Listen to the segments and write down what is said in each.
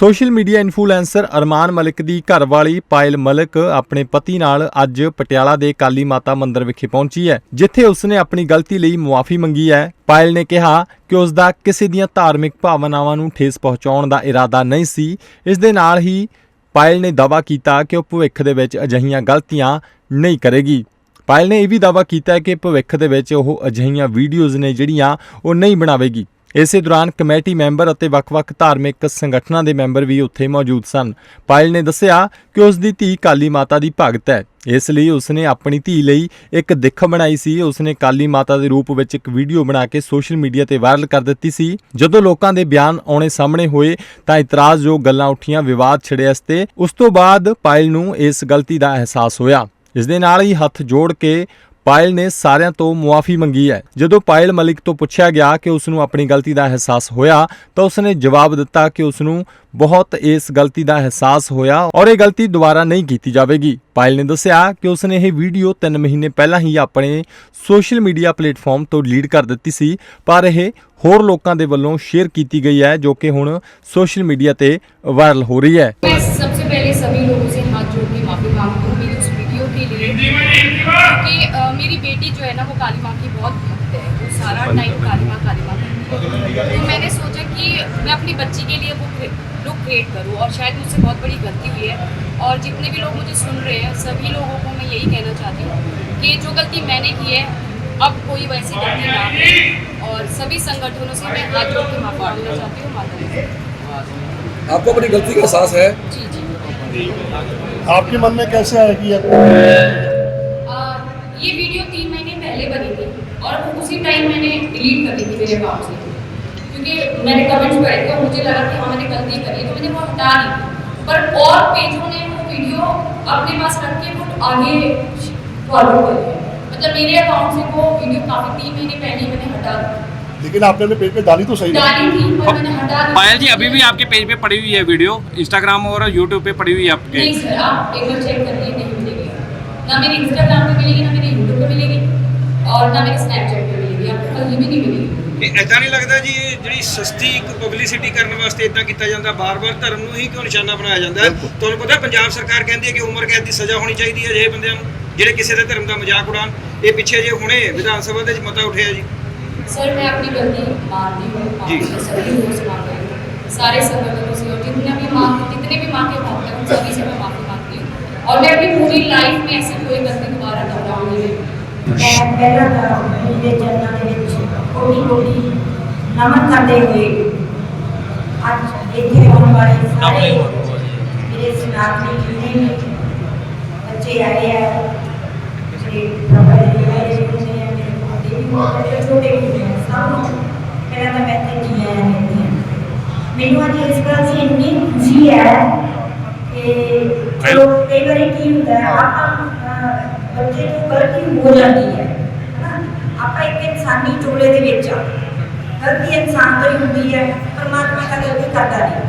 Social media influencer Armaan Malik ਦੀ ਘਰਵਾਲੀ ਪਾਇਲ ਮਲਿਕ ਆਪਣੇ ਪਤੀ ਨਾਲ ਅੱਜ ਪਟਿਆਲਾ ਦੇ ਕਾਲੀ ਮਾਤਾ ਮੰਦਿਰ ਵਿਖੇ ਪਹੁੰਚੀ ਹੈ, ਜਿੱਥੇ ਉਸਨੇ ਆਪਣੀ ਗਲਤੀ ਲਈ ਮੁਆਫੀ ਮੰਗੀ ਹੈ। ਪਾਇਲ ਨੇ ਕਿਹਾ ਕਿ ਉਸ ਦਾ ਕਿਸੇ ਦੀਆਂ ਧਾਰਮਿਕ ਭਾਵਨਾਵਾਂ ਨੂੰ ਠੇਸ ਪਹੁੰਚਾਉਣ ਦਾ ਇਰਾਦਾ ਨਹੀਂ ਸੀ। ਇਸ ਦੇ ਨਾਲ ਹੀ ਪਾਇਲ ਨੇ ਦਾਅਵਾ ਕੀਤਾ ਕਿ ਉਹ ਭਵਿੱਖ ਦੇ ਵਿੱਚ ਅਜਿਹੀਆਂ ਗਲਤੀਆਂ ਨਹੀਂ ਕਰੇਗੀ। ਪਾਇਲ ਨੇ ਇਹ ਵੀ ਦਾਅਵਾ ਕੀਤਾ ਕਿ ਭਵਿੱਖ ਦੇ ਵਿੱਚ ਉਹ ਅਜਿਹੀਆਂ ਵੀਡੀਓਜ਼ ਨੇ ਜਿਹੜੀਆਂ ਉਹ ਨਹੀਂ ਬਣਾਵੇਗੀ। ਇਸੇ ਦੌਰਾਨ ਕਮੇਟੀ ਮੈਂਬਰ ਅਤੇ ਵੱਖ-ਵੱਖ ਧਾਰਮਿਕ ਸੰਗਠਨਾਂ ਦੇ ਮੈਂਬਰ ਵੀ ਉੱਥੇ ਮੌਜੂਦ ਸਨ। ਪਾਇਲ ਨੇ ਦੱਸਿਆ ਕਿ ਉਸ ਦੀ ਧੀ ਕਾਲੀ ਮਾਤਾ ਦੀ ਭਗਤ ਹੈ। ਇਸ ਲਈ ਉਸਨੇ ਆਪਣੀ ਧੀ ਲਈ ਇੱਕ ਦਿੱਖ ਬਣਾਈ ਸੀ। ਉਸਨੇ ਕਾਲੀ ਮਾਤਾ ਦੇ ਰੂਪ ਵਿੱਚ ਇੱਕ ਵੀਡੀਓ ਬਣਾ ਕੇ ਸੋਸ਼ਲ ਮੀਡੀਆ ਤੇ ਵਾਇਰਲ ਕਰ ਦਿੱਤੀ ਸੀ। ਜਦੋਂ ਲੋਕਾਂ ਦੇ ਬਿਆਨ ਆਉਣੇ ਸਾਹਮਣੇ ਹੋਏ ਤਾਂ ਇਤਰਾਜ਼ਯੋਗ ਗੱਲਾਂ ਉੱਠੀਆਂ, ਵਿਵਾਦ ਛਿੜਿਆ ਇਸ ਤੇ। ਉਸ ਤੋਂ ਬਾਅਦ ਪਾਇਲ ਨੂੰ ਇਸ ਗਲਤੀ ਦਾ ਅਹਿਸਾਸ ਹੋਇਆ। ਇਸ ਦੇ ਨਾਲ ਹੀ ਹੱਥ ਜੋੜ ਕੇ ਪਾਇਲ ਨੇ ਸਾਰਿਆਂ ਤੋਂ ਮੁਆਫੀ ਮੰਗੀ ਹੈ ਜਦੋਂ ਪਾਇਲ ਮਲਿਕ ਤੋਂ ਪੁੱਛਿਆ ਗਿਆ ਕਿ ਉਸ ਨੂੰ ਆਪਣੀ ਗਲਤੀ ਦਾ ਅਹਿਸਾਸ ਹੋਇਆ ਤਾਂ ਉਸਨੇ ਜਵਾਬ ਦਿੱਤਾ ਕਿ ਉਸ ਨੂੰ ਬਹੁਤ ਇਸ ਗਲਤੀ ਦਾ ਅਹਿਸਾਸ ਹੋਇਆ ਔਰ ਇਹ ਗਲਤੀ ਦੁਬਾਰਾ ਨਹੀਂ ਕੀਤੀ ਜਾਵੇਗੀ ਪਾਇਲ ਨੇ ਦੱਸਿਆ ਕਿ ਉਸਨੇ ਇਹ ਵੀਡੀਓ 3 ਮਹੀਨੇ ਪਹਿਲਾਂ ਹੀ ਆਪਣੇ ਸੋਸ਼ਲ ਮੀਡੀਆ ਪਲੇਟਫਾਰਮ ਤੋਂ ਡਿਲੀਟ ਕਰ ਦਿੱਤੀ ਸੀ ਪਰ ਇਹ ਹੋਰ ਲੋਕਾਂ ਦੇ ਵੱਲੋਂ ਸ਼ੇਅਰ ਕੀਤੀ ਗਈ ਹੈ ਜੋ ਕਿ ਹੁਣ ਸੋਸ਼ਲ ਮੀਡੀਆ ਤੇ ਵਾਇਰਲ ਹੋ ਰਹੀ ਹੈ मैं सबसे पहले सभी लोगों से हाथ जोड़ के माफी मांगती हूँ मेरी उस वीडियो के लिए क्योंकि अ, मेरी बेटी जो है ना वो काली माँ की बहुत भक्त है वो सारा टाइम काली माँ काली माँ तो मैंने सोचा कि मैं अपनी बच्ची के लिए वो लुक क्रिएट करूँ और शायद मुझसे बहुत बड़ी गलती हुई है। और जितने भी लोग मुझे सुन रहे हैं सभी लोगों को मैं यही कहना चाहती हूँ कि जो गलती मैंने की है अब कोई वैसी गलती ना हो। और सभी संगठनों से मैं हाथ जोड़ के माफ़ी मांगना चाहती हूँ माता आपको अपनी गलती का एहसास है? जी जी। आपके मन में कैसे आया कि ये वीडियो तीन महीने पहले बनी थी और वो उसी टाइम मैंने डिलीट कर दी थी मेरे अकाउंट से। क्योंकि मैंने कमेंट्स पढ़े थे और मुझे लगा कि हाँ मैंने गलती करी तो मैंने वो हटा दी। पर और पेजों ने वो वीडियो अपने पास रख के वो आगे फॉरवर्ड कर दिया। मतलब मेरे अकाउंट से वो वीडियो काफ़ी तीन महीने पहले मैंने हटा दी। लेकिन आपने अपने पेज पे डाली तो सही डाली थी पर मैंने हटा दी। पायल जी अभी भी आपके पेज पे पड़ी हुई है वीडियो इंस्टाग्राम और यूट्यूब पे पड़ी हुई है आपके? नहीं सर आप एक बार चेक करिए नहीं मिलेगी। ना मेरे इंस्टाग्राम पे मिलेगी ना मेरे यूट्यूब पे मिलेगी। और ना मेरे स्नैपचैट पे मिलेगी आपको कहीं भी नहीं मिलेगी ਇਹ ਐਦਾਂ ਨਹੀਂ ਲੱਗਦਾ ਜੀ ਇਹ ਜਿਹੜੀ ਸਸਤੀ ਇੱਕ ਪਬਲਿਸਿਟੀ ਕਰਨ ਵਾਸਤੇ ਇਦਾਂ ਕੀਤਾ ਜਾਂਦਾ ਬਾਰ-ਬਾਰ ਧਰਮ ਨੂੰ ਹੀ ਕਿਉਂ ਨਿਸ਼ਾਨਾ ਬਣਾਇਆ ਜਾਂਦਾ ਹੈ ਤੁਹਾਨੂੰ ਪਤਾ ਪੰਜਾਬ ਸਰਕਾਰ ਕਹਿੰਦੀ ਹੈ ਕਿ ਉਮਰ ਕੈਦ ਦੀ ਸਜ਼ਾ ਹੋਣੀ ਚਾਹੀਦੀ ਹੈ ਅਜਿਹੇ ਬੰਦਿਆਂ ਨੂੰ ਜਿਹੜੇ ਕਿਸੇ ਦੇ ਧਰਮ ਦਾ ਮਜ਼ਾਕ ਉਡਾਣ ਇਹ ਪਿੱਛੇ ਜੇ ਹੁਣੇ ਵਿਧਾਨ ਸਭਾ ਦੇ ਵਿੱਚ ਮਤਾ ਉੱਠਿਆ ਜੀ सर मैं अपनी गलती मानती हूँ जी। माफी सभी लोगों से मांग रही हूँ सारे संगठनों से और जितने भी माँ जितने भी माँ के भक्त हैं उन सभी से मैं माफी मांगती हूँ और मैं अपनी पूरी लाइफ में ऐसी कोई गलती दोबारा दोहराऊंगी नहीं ਮੈਂ ਪਹਿਲਾਂ ਤਾਂ ਮੇਰੇ ਚਰਨਾਂ ਦੇ ਵਿੱਚ ਕੋਟੀ ਕੋਟੀ ਨਮਨ ਕਰਦੇ ਹੋਏ ਅੱਜ ਇੱਥੇ ਆਉਣ ਵਾਲੇ ਸਾਰੇ ਮੇਰੇ ਸਨਾਤਨੀ ਜਿੰਨੇ ਵੀ ਬੱਚੇ ਆਏ ਆ ਜਿਹੜੇ ਪ੍ਰਭਾ ਦੇ ਮੇਰੇ ਜਿਹੜੇ ਆ ਮੇਰੇ ਪੋਤੇ ਵੀ ਬਹੁਤ ਹੈ ਛੋਟੇ ਵੀ ਨੇ ਸਭ ਨੂੰ ਪਹਿਲਾਂ ਤਾਂ ਮੈਂ ਤੇ ਜੀ ਆਇਆਂ ਕਹਿੰਦੀ ਹਾਂ ਮੈਨੂੰ ਅੱਜ ਇਸ ਗੱਲ ਦੀ ਇੰਨੀ ਖੁਸ਼ੀ ਹੈ ਕਿ ਚਲੋ ਕਈ ਵਾਰੀ ਕੀ ਹੁੰਦਾ ਹੈ ਆਪਾਂ ਅਹ, ਬੱਚੇ ਨੂੰ ਗਲਤੀ ਹੋ ਜਾਂਦੀ ਹੈ। ਆਪਾਂ ਇੱਕ ਇਨਸਾਨੀ ਟੋਲੇ ਦੇ ਵਿੱਚ ਆ। ਗਲਤੀ ਇਨਸਾਨ ਤੋਂ ਹੀ ਹੁੰਦੀ ਹੈ, ਪਰਮਾਤਮਾ ਦਾ ਗਲਤੀ ਕਰਦਾ ਨਹੀਂ।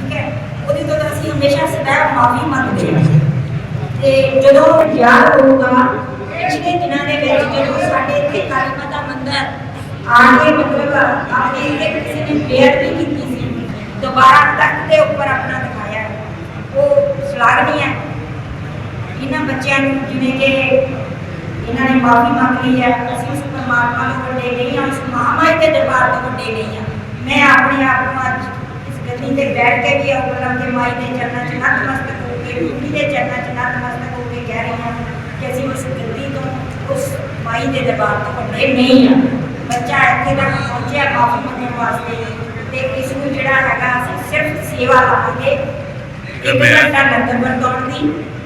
ਠੀਕ ਹੈ? ਉਹਦੇ ਤੋਂ ਤਾਂ ਅਸੀਂ ਹਮੇਸ਼ਾ ਸਦਾ ਮਾਫੀ ਮੰਗਦੇ ਹਾਂ। ਤੇ ਜਦੋਂ ਯਾਦ ਹੋਊਗਾ, ਪਿਛਲੇ ਦਿਨਾਂ ਦੇ ਵਿੱਚ ਜਦੋਂ ਸਾਡੇ ਇੱਥੇ ਕਾਲੀ ਮਾਤਾ ਮੰਦਰ ਆ ਕੇ ਮਤਲਬ ਆਪਣੇ ਇੱਥੇ ਕਿਸੇ ਨੇ ਬੇਅਦ ਵੀ ਕੀਤੀ ਸੀ, ਦੁਬਾਰਾ ਤੱਕ ਦੇ ਉੱਪਰ ਆਪਣਾ ਦਿਖਾਇਆ। ਉਹ ਸ਼ਲਾਘਨੀ ਹੈ। ਇਹਨਾਂ ਬੱਚਿਆਂ ਨੂੰ ਜਿਵੇਂ ਕਿ ਇਹਨਾਂ ਨੇ ਮਾਫੀ ਮੰਗ ਲਈ ਹੈ ਅਸੀਂ ਉਸ ਪਰਮਾਤਮਾ ਤੋਂ ਵੱਡੇ ਨਹੀਂ ਹਾਂ ਉਸ ਮਹਾਮਾਈ ਦੇ ਦਰਬਾਰ ਤੋਂ ਵੱਡੇ ਨਹੀਂ ਹਾਂ ਮੈਂ ਆਪਣੇ ਆਪ ਨੂੰ ਅੱਜ ਇਸ ਗੱਦੀ ਤੇ ਬੈਠ ਕੇ ਵੀ ਅਵਲੰਬ ਦੇ ਮਾਈ ਦੇ ਚਰਨਾਂ 'ਚ ਨਤਮਸਤਕ ਹੋ ਕੇ ਗੁਰੂ ਦੇ ਚਰਨਾਂ 'ਚ ਨਤਮਸਤਕ ਹੋ ਕੇ ਕਹਿ ਰਹੀ ਹਾਂ ਕਿ ਅਸੀਂ ਉਸ ਗੱਦੀ ਤੋਂ ਉਸ ਮਾਈ ਦੇ ਦਰਬਾਰ ਤੋਂ ਵੱਡੇ ਨਹੀਂ ਹਾਂ ਬੱਚਾ ਇੱਥੇ ਤੱਕ ਪਹੁੰਚਿਆ ਮਾਫੀ ਮੰਗਣ ਵਾਸਤੇ ਤੇ ਇਸ ਨੂੰ ਜਿਹੜਾ ਹੈਗਾ ਅਸੀਂ ਸਿਰਫ ਸੇਵਾ ਲਾਵਾਂਗੇ ਇੱਕ ਘੰਟਾ ਲੰਗਰ ਵਰਤਾਉਣ ਦੀ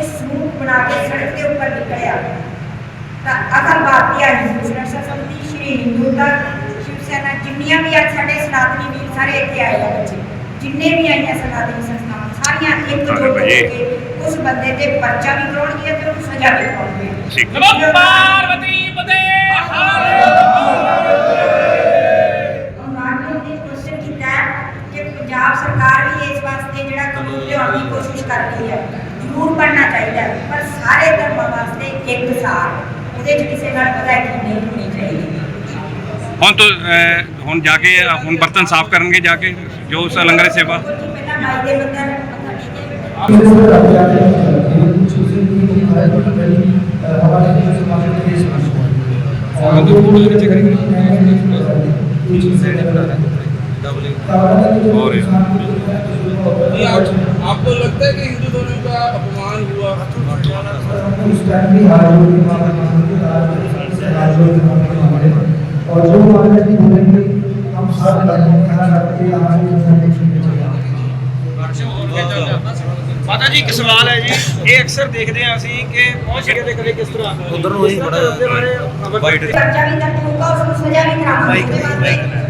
ਬਣਾ ਕੇ ਸੜਕ ਦੇ ਉੱਪਰ ਨਿਕਲਿਆ। ਤਾਂ ਅਖਲ ਭਾਰਤੀ ਹਿੰਦੂ ਸੁਰੱਖਿਆ ਸਮਿਤੀ ਸ਼੍ਰੀ ਹਿੰਦੂ ਦਾ ਸ਼ਿਵ ਸੈਨਾ ਜਿੰਨੀਆਂ ਵੀ ਅੱਜ ਸਾਡੇ ਸਨਾਤਨੀ ਵੀਰ ਸਾਰੇ ਇੱਥੇ ਆਏ ਆ ਬੱਚੇ ਜਿੰਨੇ ਵੀ ਆਈਆਂ ਸਰਕਾਰੀ ਸੰਸਥਾਵਾਂ ਸਾਰੀਆਂ ਇੱਕ ਜੁੱਟ ਹੋ ਕੇ ਉਸ ਬੰਦੇ ਤੇ ਪਰਚਾ ਵੀ ਕਰਾਉਣਗੀਆਂ ਤੇ ਉਹਨੂੰ ਸਜ਼ਾ ਵੀ ਕਰਾਉਣਗੀਆਂ ਪਾਰਵਤੀ ਪਤੇ ਮਾਨਯੋਗ ਨੇ ਕੁਐਸਚਨ ਕੀਤਾ ਹੈ ਕਿ ਪੰਜਾਬ ਸਰਕਾਰ ਵੀ ਇਸ ਵਾਸਤੇ ਜਿਹੜਾ ਕਾਨੂੰਨ ਲਿਆਉਣ ਦੀ ਕੋਸ਼ਿਸ਼ ਕਰ ਰਹੀ ਹੈ ਜ਼ਰੂਰ ਪੜਨਾ ਚਾਹੀਦਾ ਪਰ ਸਾਰੇ ਧਰਮਾਂ ਵਾਸਤੇ ਇੱਕ ਸਾਰ ਉਹਦੇ 'ਚ ਕਿਸੇ ਨਾਲ ਵਧਾਈ ਨਹੀਂ ਹੋਣੀ ਚਾਹੀਦੀ। ਹੁਣ ਤੋਂ ਹੁਣ ਜਾ ਕੇ ਹੁਣ ਬਰਤਨ ਸਾਫ਼ ਕਰਨਗੇ ਜਾ ਕੇ ਜੋ ਉਸ ਲੰਗਰ ਦੀ ਸੇਵਾ। ਪਹਿਲਾਂ ਮਾਈ ਦੇ ਮੰਦਰ ਮੱਥਾ ਟੇਕਿਆ और आपको लगता है कि हिंदू धर्म का अपमान हुआ और जो हमारे भी बोलेंगे हम सब ख्याल रखते हैं हमारे ਮਾਤਾ ਜੀ ਇੱਕ ਸਵਾਲ ਹੈ ਜੀ ਇਹ ਅਕਸਰ ਦੇਖਦੇ ਹਾਂ ਅਸੀਂ ਕਿ ਬਹੁਤ ਜਗ੍ਹਾ ਤੇ ਕਦੇ ਕਿਸ ਤਰ੍ਹਾਂ ਉਧਰ ਨੂੰ ਹੀ ਬੜਾ ਦੇ ਬਾਰੇ ਖਬਰ ਪਰਚਾ ਵੀ ਦਰਜ ਹੋਊਗਾ ਉਸ ਨੂੰ ਸਜ਼ਾ ਵੀ ਕਰਾਵਾਂਗੇ ਉਹਦੇ ਵਾਸਤੇ